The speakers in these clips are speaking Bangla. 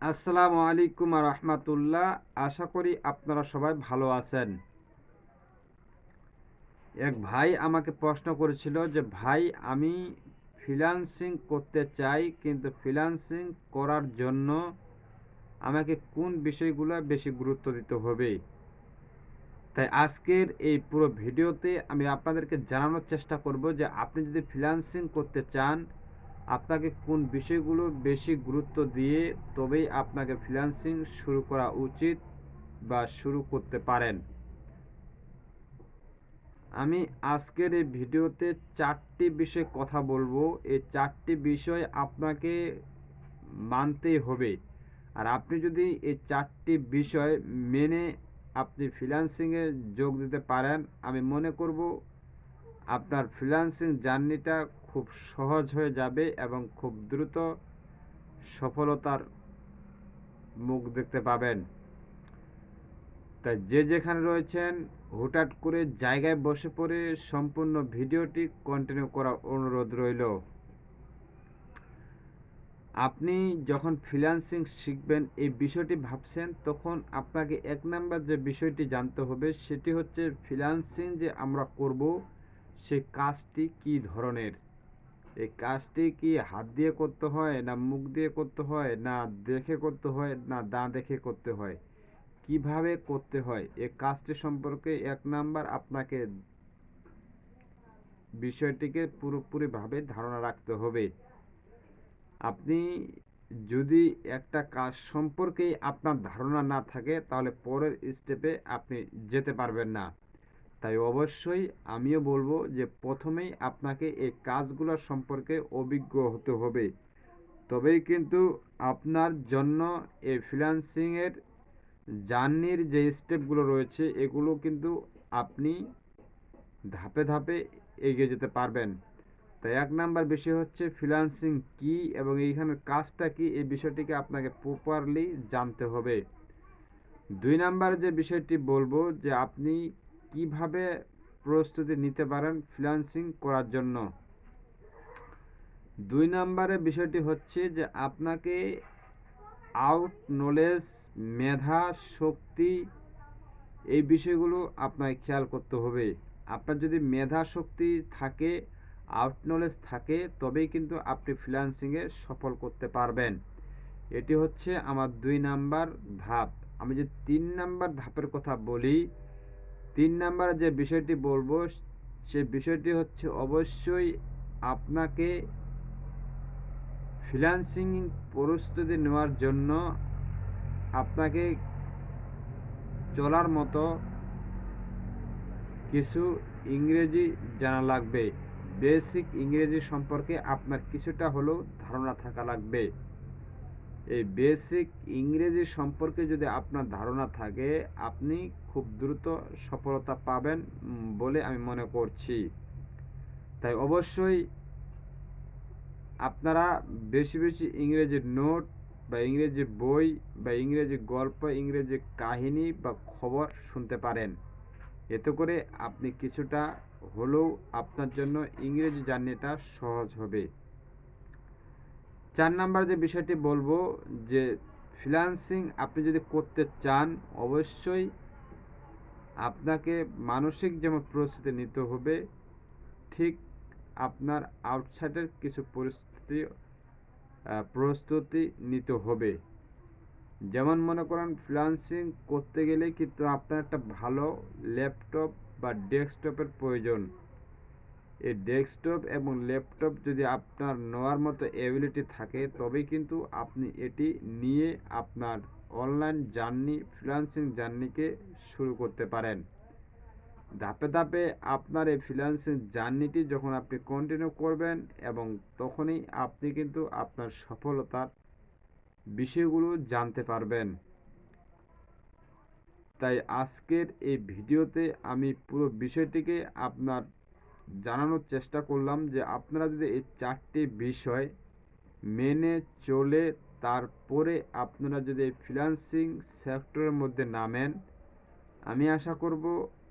আসসালামু আলাইকুম রহমতুল্লাহ। আশা করি আপনারা সবাই ভালো আছেন। এক ভাই আমাকে প্রশ্ন করেছিল যে, ভাই, আমি ফ্রিল্যান্সিং করতে চাই, কিন্তু ফ্রিল্যান্সিং করার জন্য আমাকে কোন বিষয়গুলো বেশি গুরুত্ব দিতে হবে? তাই আজকের এই পুরো ভিডিওতে আমি আপনাদেরকে জানানোর চেষ্টা করব যে, আপনি যদি ফ্রিল্যান্সিং করতে চান আপনাকে কোন বিষয়গুলো বেশি গুরুত্ব দিয়ে তবেই আপনাকে ফ্রিল্যান্সিং শুরু করা উচিত বা শুরু করতে পারেন? আমি আজকের এই ভিডিওতে চারটি বিষয় কথা বলব। এই চারটি বিষয় আপনাকে মানতেই হবে। আর আপনি যদি এই চারটি বিষয় মেনে আপনি ফ্রিল্যান্সিংয়ে যোগ দিতে পারেন, আমি মনে করব আপনার ফ্রিল্যান্সিং জার্নিটা খুব সহজ হয়ে যাবে এবং খুব দ্রুত সফলতার মুখ দেখতে পাবেন। তাই যে যেখানে রয়েছেন, হুটহাট করে জায়গায় বসে পড়ে সম্পূর্ণ ভিডিওটি কন্টিনিউ করার অনুরোধ রইল। আপনি যখন ফ্রিল্যান্সিং শিখবেন এই বিষয়টি ভাবছেন, তখন আপনাকে এক নাম্বার যে বিষয়টি জানতে হবে, সেটি হচ্ছে ফ্রিল্যান্সিং যে আমরা করব সেই কাজটি কি ধরনের? এই কাজটি কি হাত দিয়ে করতে হয়, না মুখ দিয়ে করতে হয়, না দেখে করতে হয়, না দা দেখে করতে হয়? কীভাবে করতে হয়? এই কাজটি সম্পর্কে এক নাম্বার আপনাকে বিষয়টিকে পুরোপুরিভাবে ধারণা রাখতে হবে। আপনি যদি একটা কাজ সম্পর্কে আপনার ধারণা না থাকে, তাহলে পরের স্টেপে আপনি যেতে পারবেন না। তাই অবশ্যই আমিও বলব যে প্রথমেই আপনাকে এই কাজগুলো সম্পর্কে অভিজ্ঞ হতে হবে। তবেই কিন্তু আপনার জন্য এই ফ্রিল্যান্সিংয়ের জার্নির যে স্টেপগুলো রয়েছে, এগুলো কিন্তু আপনি ধাপে ধাপে এগিয়ে যেতে পারবেন। তাই এক নাম্বার বিষয় হচ্ছে ফ্রিল্যান্সিং কি এবং এইখানের কাজটা কি, এই বিষয়টিকে আপনাকে প্রপারলি জানতে হবে। দুই নাম্বার যে বিষয়টি বলব যে আপনি কীভাবে প্রস্তুতি নিতে পারেন ফ্রিল্যান্সিং করার জন্য? দুই নম্বরে বিষয়টি হচ্ছে যে আপনাকে আউট নলেজ, মেধা, শক্তি এই বিষয়গুলো আপনাকে খেয়াল করতে হবে। আপনার যদি মেধা, শক্তি থাকে, আউট নলেজ থাকে, তবেই কিন্তু আপনি ফ্রিল্যান্সিংয়ে সফল করতে পারবেন। এটি হচ্ছে আমার দুই নাম্বার ধাপ। আমি যে তিন নাম্বার ধাপের কথা বলি তিন নাম্বার যে বিষয়টি বলব, সে বিষয়টি হচ্ছে অবশ্যই আপনাকে ফ্রিল্যান্সিং প্রস্তুতি নেওয়ার জন্য আপনাকে চলার মতো কিছু ইংরেজি জানা লাগবে। বেসিক ইংরেজি সম্পর্কে আপনার কিছুটা হলেও ধারণা থাকা লাগবে। এই বেসিক ইংরেজি সম্পর্কে যদি আপনার ধারণা থাকে, আপনি খুব দ্রুত সফলতা পাবেন বলে আমি মনে করছি। তাই অবশ্যই আপনারা বেশি বেশি ইংরেজি নোট বা ইংরেজি বই বা ইংরেজি গল্প, ইংরেজি কাহিনী বা খবর শুনতে পারেন। এতে করে আপনি কিছুটা হলেও আপনার জন্য ইংরেজি জার্নিটা সহজ হবে। চার নাম্বার যে বিষয়টি বলব, যে ফ্রিল্যান্সিং আপনি যদি করতে চান, অবশ্যই আপনাকে মানসিক যেমন প্রস্তুতি নিতে হবে, ঠিক আপনার আউটসাইডের কিছু পরিস্থিতি প্রস্তুতি নিতে হবে। যেমন মনে করেন ফ্রিল্যান্সিং করতে গেলে কিন্তু আপনার একটা ভালো ল্যাপটপ বা ডেস্কটপের প্রয়োজন। এই ডেস্কটপ এবং ল্যাপটপ যদি আপনার নেওয়ার মতো অ্যাবিলিটি থাকে, তবেই কিন্তু আপনি এটি নিয়ে আপনার অনলাইন জার্নি ফ্রিল্যান্সিং জার্নিকে শুরু করতে পারেন। ধাপে ধাপে আপনার এই ফ্রিল্যান্সিং জার্নিটি যখন আপনি কন্টিনিউ করবেন এবং তখনই আপনি কিন্তু আপনার সফলতার বিষয়গুলো জানতে পারবেন। তাই আজকের এই ভিডিওতে আমি পুরো বিষয়টিকে আপনার জানানোর চেষ্টা করলাম যে আপনারা যদি এই চারটি বিষয় মেনে চলে তারপরে আপনারা যদি এই ফ্রিল্যান্সিং সেক্টরের মধ্যে নামেন, আমি আশা করব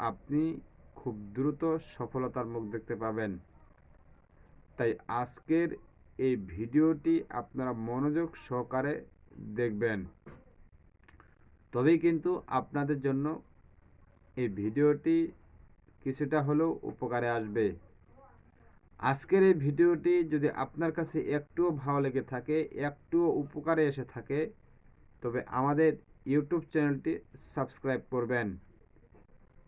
আপনি খুব দ্রুত সফলতার মুখ দেখতে পাবেন। তাই আজকের এই ভিডিওটি আপনারা মনোযোগ সহকারে দেখবেন। তবেই কিন্তু আপনাদের জন্য এই ভিডিওটি কিছুটা হলেও উপকারে আসবে। আজকের এই ভিডিওটি যদি আপনার কাছে একটুও ভালো লেগে থাকে, একটুও উপকারে এসে থাকে, তবে আমাদের ইউটিউব চ্যানেলটি সাবস্ক্রাইব করবেন।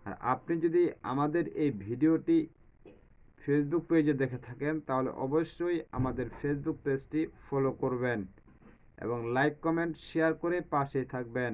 আর আপনি যদি আমাদের এই ভিডিওটি ফেসবুক পেজে দেখে থাকেন, তাহলে অবশ্যই আমাদের ফেসবুক পেজটি ফলো করবেন এবং লাইক, কমেন্ট, শেয়ার করে পাশে থাকবেন।